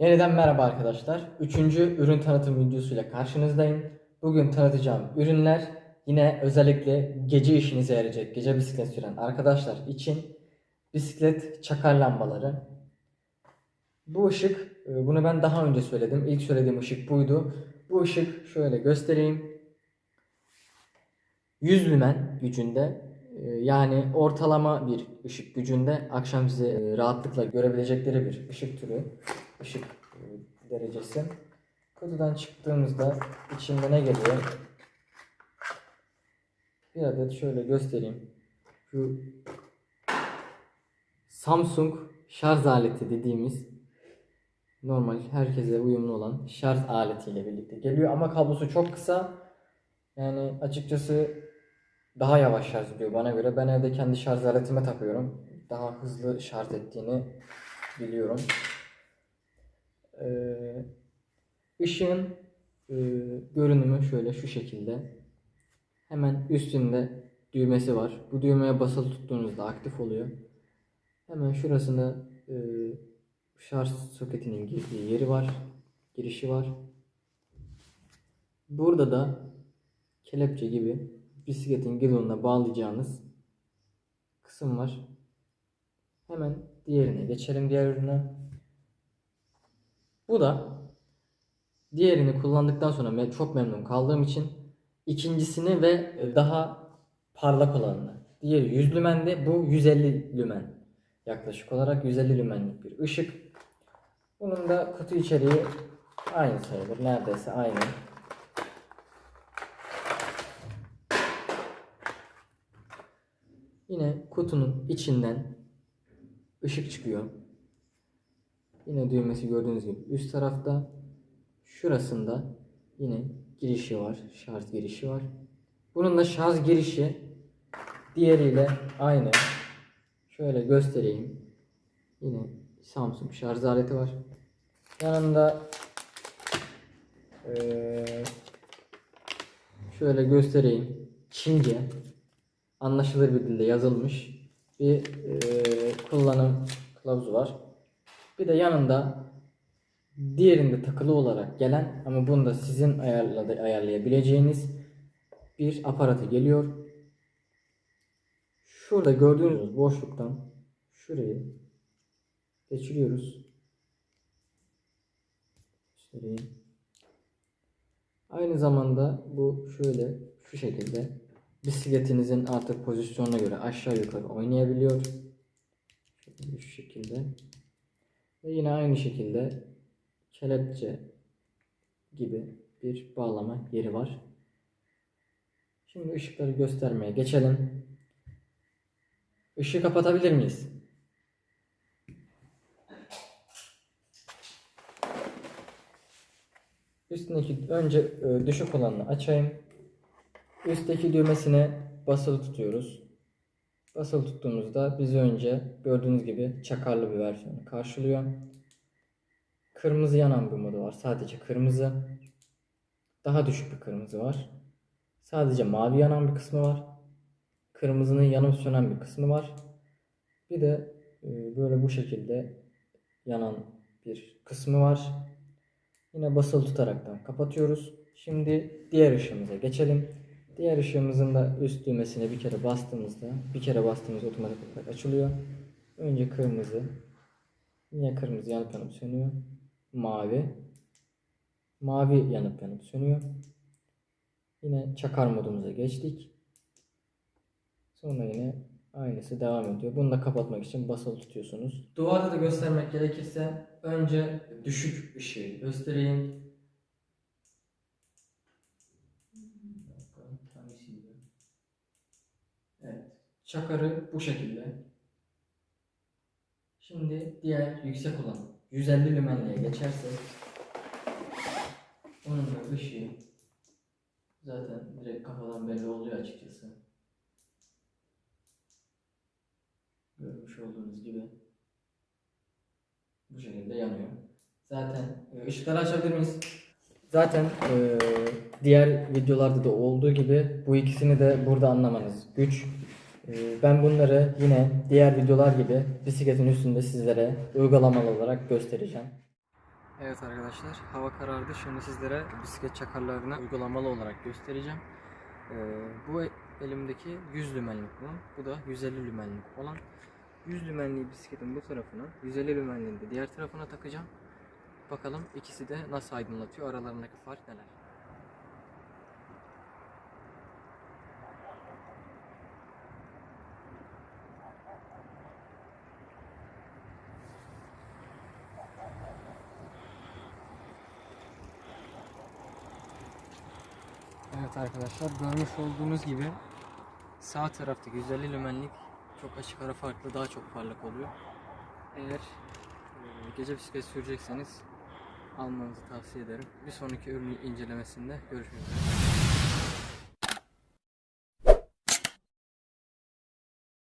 Yeniden merhaba arkadaşlar. Üçüncü ürün tanıtım videosuyla karşınızdayım. Bugün tanıtacağım ürünler yine özellikle gece işinize yarayacak, gece bisiklet süren arkadaşlar için bisiklet çakar lambaları. Bu ışık, e, bunu ben daha önce söyledim. İlk söylediğim ışık buydu. Bu ışık şöyle göstereyim. 100 lümen gücünde e, yani ortalama bir ışık gücünde akşam size e, rahatlıkla görebilecekleri bir ışık türü, ışık e, derecesi. Kutudan çıktığımızda içinde ne geliyor? Bir adet şöyle göstereyim. Şu Samsung şarj aleti dediğimiz normal herkese uyumlu olan şarj aletiyle birlikte geliyor ama kablosu çok kısa. Yani açıkçası daha yavaş şarj ediyor bana göre. Ben evde kendi şarj aletime takıyorum. Daha hızlı şarj ettiğini biliyorum. Ee, ışığın e, görünümü şöyle şu şekilde. Hemen üstünde düğmesi var. Bu düğmeye basılı tuttuğunuzda aktif oluyor. Hemen şurasında e, şarj soketinin girdiği yeri var. Girişi var. Burada da kelepçe gibi bisikletin gidonuna bağlayacağınız kısım var. Hemen diğerine geçelim diğer ürüne. Bu da diğerini kullandıktan sonra çok memnun kaldığım için ikincisini ve daha parlak olanını. Diğeri 100 lümendi, bu 150 lümen. Yaklaşık olarak 150 lümenlik bir ışık. Bunun da kutu içeriği aynı sayılır. Neredeyse aynı. Yine kutunun içinden ışık çıkıyor. Yine düğmesi gördüğünüz gibi üst tarafta şurasında yine girişi var. Şarj girişi var. Bunun da şarj girişi diğeriyle aynı. Şöyle göstereyim. Yine Samsung şarj aleti var. Yanında şöyle göstereyim. Çince anlaşılır bir dilde yazılmış bir kullanım kılavuzu var. Bir de yanında diğerinde takılı olarak gelen ama bunu da sizin ayarladı, ayarlayabileceğiniz bir aparatı geliyor. Şurada gördüğünüz boşluktan şurayı geçiriyoruz. Göstereyim. Aynı zamanda bu şöyle şu şekilde bisikletinizin artık pozisyonuna göre aşağı yukarı oynayabiliyor. Şöyle şu şekilde. Ve yine aynı şekilde kelepçe gibi bir bağlama yeri var. Şimdi ışıkları göstermeye geçelim. Işığı kapatabilir miyiz? Üstündeki önce e, düşük olanını açayım. Üstteki düğmesine basılı tutuyoruz. Basılı tuttuğumuzda bizi önce gördüğünüz gibi çakarlı bir versiyonu karşılıyor. Kırmızı yanan bir modu var. Sadece kırmızı. Daha düşük bir kırmızı var. Sadece mavi yanan bir kısmı var. Kırmızının yanıp sönen bir kısmı var. Bir de e, böyle bu şekilde yanan bir kısmı var. Yine basılı tutaraktan kapatıyoruz. Şimdi diğer ışığımıza geçelim. Diğer ışığımızın da üst düğmesine bir kere bastığımızda, bir kere bastığımızda otomatik olarak açılıyor. Önce kırmızı, yine kırmızı yanıp yanıp sönüyor. Mavi, mavi yanıp yanıp sönüyor. Yine çakar modumuza geçtik. Sonra yine aynısı devam ediyor. Bunu da kapatmak için basılı tutuyorsunuz. Duvarda da göstermek gerekirse önce düşük ışığı göstereyim. Bir dakika, hangisiydi? Evet. Çakarı bu şekilde. Şimdi diğer yüksek olan 150 lümenliğe geçersek onun da ışığı zaten direkt kafadan belli oluyor açıkçası. Görmüş olduğunuz gibi bu şekilde yanıyor. Zaten e, ışıkları açabilir miyiz? Zaten e, diğer videolarda da olduğu gibi bu ikisini de burada anlamanız güç. E, ben bunları yine diğer videolar gibi bisikletin üstünde sizlere uygulamalı olarak göstereceğim. Evet arkadaşlar hava karardı. Şimdi sizlere bisiklet çakarlarını uygulamalı olarak göstereceğim. Ee, bu elimdeki 100 lümenlik bu. Bu da 150 lümenlik olan. 100 lümenliği bisikletin bu tarafına, 150 lümenliğini de diğer tarafına takacağım. Bakalım ikisi de nasıl aydınlatıyor, aralarındaki fark neler. Evet arkadaşlar görmüş olduğunuz gibi sağ taraftaki 150 lümenlik çok açık ara farklı daha çok parlak oluyor. Eğer e, gece bisiklet sürecekseniz almanızı tavsiye ederim. Bir sonraki ürün incelemesinde görüşmek üzere.